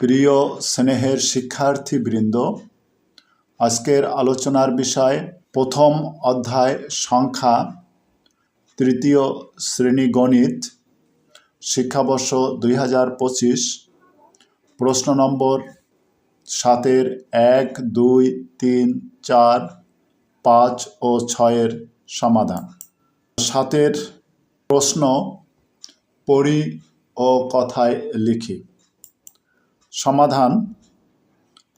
প্রিয় স্নেহের শিক্ষার্থীবৃন্দ আজকের আলোচনার বিষয় প্রথম অধ্যায় সংখ্যা, তৃতীয় শ্রেণি গণিত, শিক্ষাবর্ষ দুই হাজার পঁচিশ, প্রশ্ন নম্বর সাতের এক, দুই, তিন, চার, পাঁচ ও ছয়ের সমাধান। সাতের প্রশ্ন পড়ি ও কথায় লিখি। সমাধান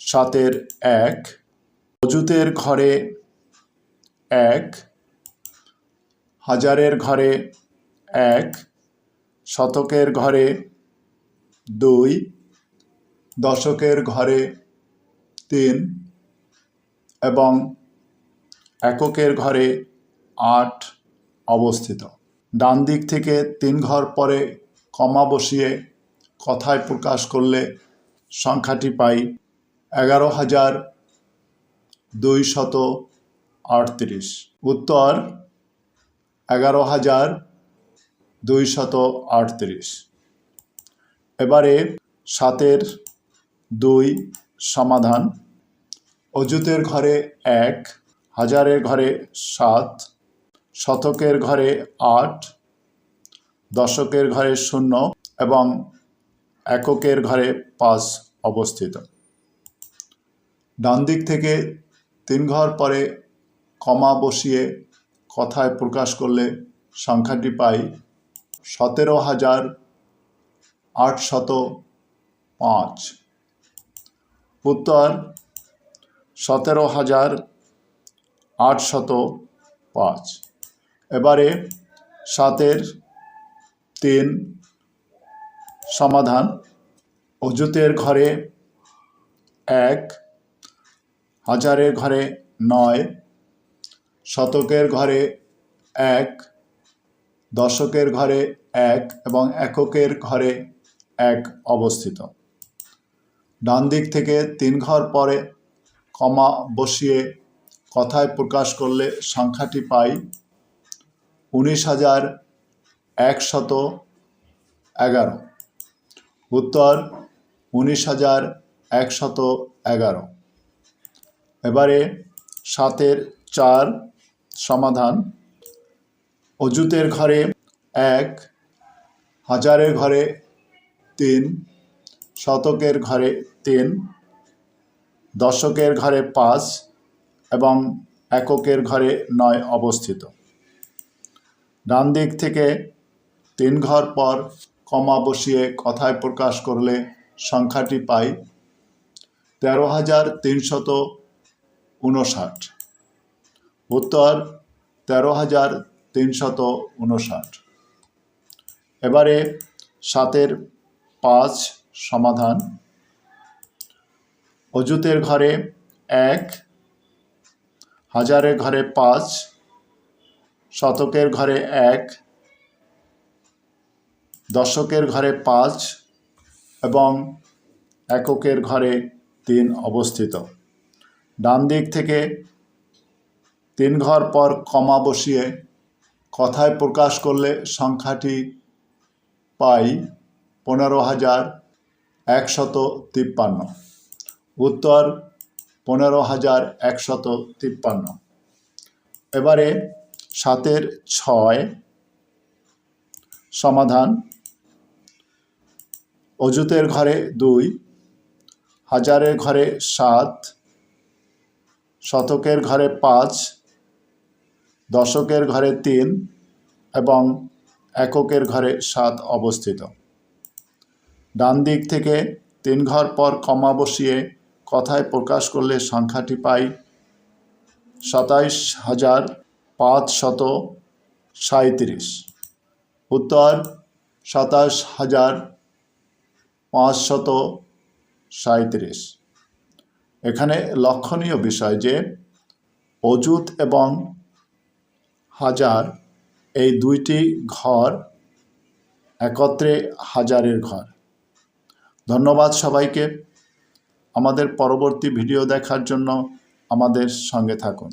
সাতের এক অজুতের ঘরে এক, হাজারের ঘরে এক, শতকের ঘরে দুই, দশকের ঘরে তিন এবং এককের ঘরে আট অবস্থিত। ডান দিক থেকে তিন ঘর পরে কমা বসিয়ে কথায় প্রকাশ করলে সংখ্যাটি পাই এগারো হাজার দুইশত আটত্রিশ। উত্তর, এগারো হাজার দুইশত আটত্রিশ। এবারে সাতের দুই সমাধান। অজুতের ঘরে এক, হাজারের ঘরে সাত, শতকের ঘরে আট, দশকের ঘরে শূন্য এবং এককের ঘরে পাঁচ অবস্থিত। ডান দিক থেকে তিন ঘর পরে কমা বসিয়ে কথায় প্রকাশ করলে সংখ্যাটি পাই সতেরো হাজার আটশত পাঁচ। উত্তর, সতেরো হাজার আটশত পাঁচ। এবারে সাতের তিন সমাধান। অজুতের ঘরে এক, হাজারের ঘরে নয়, শতকের ঘরে এক, দশকের ঘরে এক এবং এককের ঘরে এক অবস্থিত। ডান দিক থেকে তিন ঘর পরে কমা বসিয়ে কথায় প্রকাশ করলে সংখ্যাটি পাই উনিশ হাজার একশত এগারো। উত্তর উনিশ হাজার একশত এগারো। এবারে সাতের চার সমাধান। অজুতের ঘরে এক, হাজারের ঘরে তিন, শতকের ঘরে তিন, দশকের ঘরে পাঁচ এবং এককের ঘরে নয় অবস্থিত। ডান দিক থেকে তিন ঘর পর কমা বসিয়ে কথায় প্রকাশ করলে সংখ্যাটি পাই তেরো হাজার তিনশত উনষাট। উত্তর, তেরো হাজার তিনশত উনষাট। এবারে সাতের পাঁচ সমাধান। অজুতের ঘরে এক, হাজারের ঘরে পাঁচ, শতকের ঘরে এক দশকের ঘরে পাঁচ এবং এককের ঘরে তিন অবস্থিত। ডান দিক থেকে তিন ঘর পর কমা বসিয়ে কথায় প্রকাশ করলে সংখ্যাটি পাই পনেরো হাজার একশত তিপ্পান্ন। উত্তর, পনেরো হাজার একশত তিপ্পান্ন। এবারে সাতের ছয় সমাধান। অজুতের ঘরে দুই, হাজারের ঘরে সাত, শতকের ঘরে পাঁচ, দশকের ঘরে তিন এবং এককের ঘরে সাত অবস্থিত। ডান দিক থেকে তিন ঘর পর কমা বসিয়ে কথায় প্রকাশ করলে সংখ্যাটি পাই সাতাইশ হাজার পাঁচ শত সাঁত্রিশ উত্তর সাতাশ হাজার পাঁচশত সাঁত্রিশ এখানে লক্ষণীয় বিষয় যে অজুত এবং হাজার এই দুইটি ঘর একত্রে হাজারের ঘর। ধন্যবাদ সবাইকে। আমাদের পরবর্তী ভিডিও দেখার জন্য আমাদের সঙ্গে থাকুন।